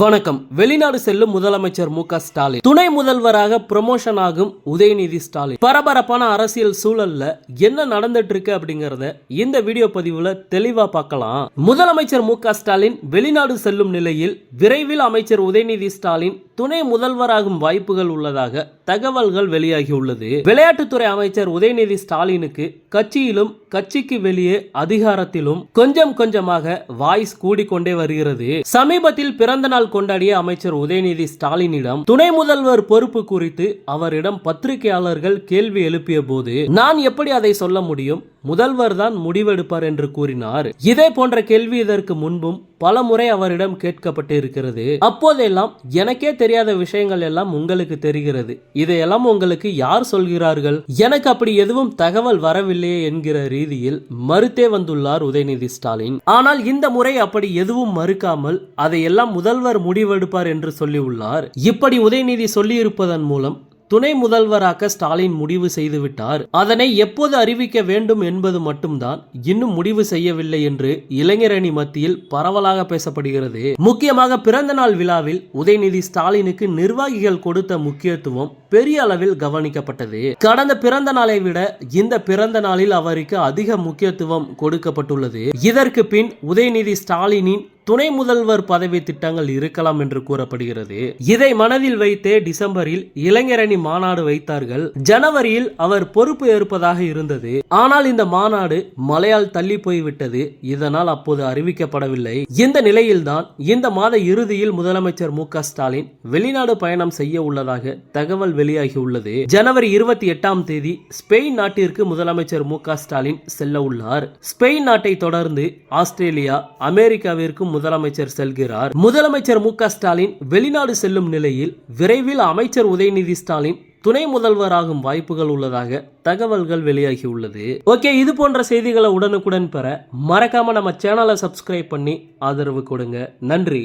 வணக்கம். வெளிநாடு செல்லும் முதலமைச்சர் மு க ஸ்டாலின். துணை முதல்வராக ப்ரமோஷன் ஆகும் உதயநிதி ஸ்டாலின். பரபரப்பான அரசியல் சூழல்ல என்ன நடந்துட்டு இருக்கு அப்படிங்கறத இந்த வீடியோ பதிவுல தெளிவா பார்க்கலாம். முதலமைச்சர் மு க ஸ்டாலின் வெளிநாடு செல்லும் நிலையில் விரைவில் அமைச்சர் உதயநிதி ஸ்டாலின் துணை முதல்வராகும் வாய்ப்புகள் உள்ளதாக தகவல்கள் வெளியாகியுள்ளது விளையாட்டுத்துறை அமைச்சர் உதயநிதி ஸ்டாலினுக்கு கட்சியிலும் கட்சிக்கு வெளியே அதிகாரத்திலும் கொஞ்சம் கொஞ்சமாக வாய்ஸ் கூடிக்கொண்டே வருகிறது. சமீபத்தில் பிறந்த நாள் கொண்டாடிய அமைச்சர் உதயநிதி ஸ்டாலினிடம் துணை முதல்வர் பொறுப்பு குறித்து அவரிடம் பத்திரிகையாளர்கள் கேள்வி எழுப்பிய போது நான் எப்படி அதை சொல்ல முடியும்? முதல்வர் தான் முடிவெடுப்பார் என்று கூறினார். இதே போன்ற கேள்வி இதற்கு முன்பும் பல முறை அவரிடம் கேட்கப்பட்டு இருக்கிறது அப்போதெல்லாம் எனக்கே தெரியாத விஷயங்கள் எல்லாம் உங்களுக்கு தெரிகிறது. இதையெல்லாம் உங்களுக்கு யார் சொல்கிறார்கள்? எனக்கு அப்படி எதுவும் தகவல் வரவில்லையே என்கிற ரீதியில் மறுத்தே வந்துள்ளார் உதயநிதி ஸ்டாலின். ஆனால் இந்த முறை அப்படி எதுவும் மறுக்காமல் அதையெல்லாம் முதல்வர் முடிவெடுப்பார் என்று சொல்லியுள்ளார். இப்படி உதயநிதி சொல்லியிருப்பதன் மூலம் துணை முதல்வராக்க ஸ்டாலின் முடிவு செய்துவிட்டார். அதனை எப்போது அறிவிக்க வேண்டும் என்பது மட்டும்தான் இன்னும் முடிவு செய்யவில்லை என்று இளைஞரணி மத்தியில் பரவலாக பேசப்படுகிறது. முக்கியமாக பிறந்த நாள் விழாவில் உதயநிதி ஸ்டாலினுக்கு நிர்வாகிகள் கொடுத்த முக்கியத்துவம் பெரிய அளவில் கவனிக்கப்பட்டது. கடந்த பிறந்த நாளை விட இந்த பிறந்த நாளில் அவருக்கு அதிக முக்கியத்துவம் கொடுக்கப்பட்டுள்ளது. இதற்கு பின் உதயநிதி ஸ்டாலினின் துணை முதல்வர் பதவி திட்டங்கள் இருக்கலாம் என்று கூறப்படுகிறது. இதை மனதில் வைத்தே டிசம்பரில் இளைஞரணி மாநாடு வைத்தார்கள். ஜனவரியில் அவர் பொறுப்பு ஏற்பதாக இருந்தது. ஆனால் இந்த மாநாடு மழையால் தள்ளி போய்விட்டது. இதனால் அப்போது அறிவிக்கப்படவில்லை. இந்த நிலையில்தான் இந்த மாத இறுதியில் முதலமைச்சர் மு க ஸ்டாலின் வெளிநாடு பயணம் செய்ய உள்ளதாக தகவல் வெளியாகியுள்ளது. ஜனவரி இருபத்தி எட்டாம் தேதி ஸ்பெயின் நாட்டிற்கு முதலமைச்சர் மு ஸ்டாலின் செல்ல உள்ளார். ஸ்பெயின் நாட்டை தொடர்ந்து ஆஸ்திரேலியா அமெரிக்காவிற்கும் முதலமைச்சர் செல்கிறார். முதலமைச்சர் மு ஸ்டாலின் வெளிநாடு செல்லும் நிலையில் விரைவில் அமைச்சர் உதயநிதி ஸ்டாலின் துணை முதல்வராகும் வாய்ப்புகள் உள்ளதாக தகவல்கள் வெளியாகியுள்ளது. ஓகே இது போன்ற செய்திகளை உடனுக்குடன் பெற மறக்காம நம்ம சேனலை சப்ஸ்கிரைப் பண்ணி ஆதரவு கொடுங்க. நன்றி.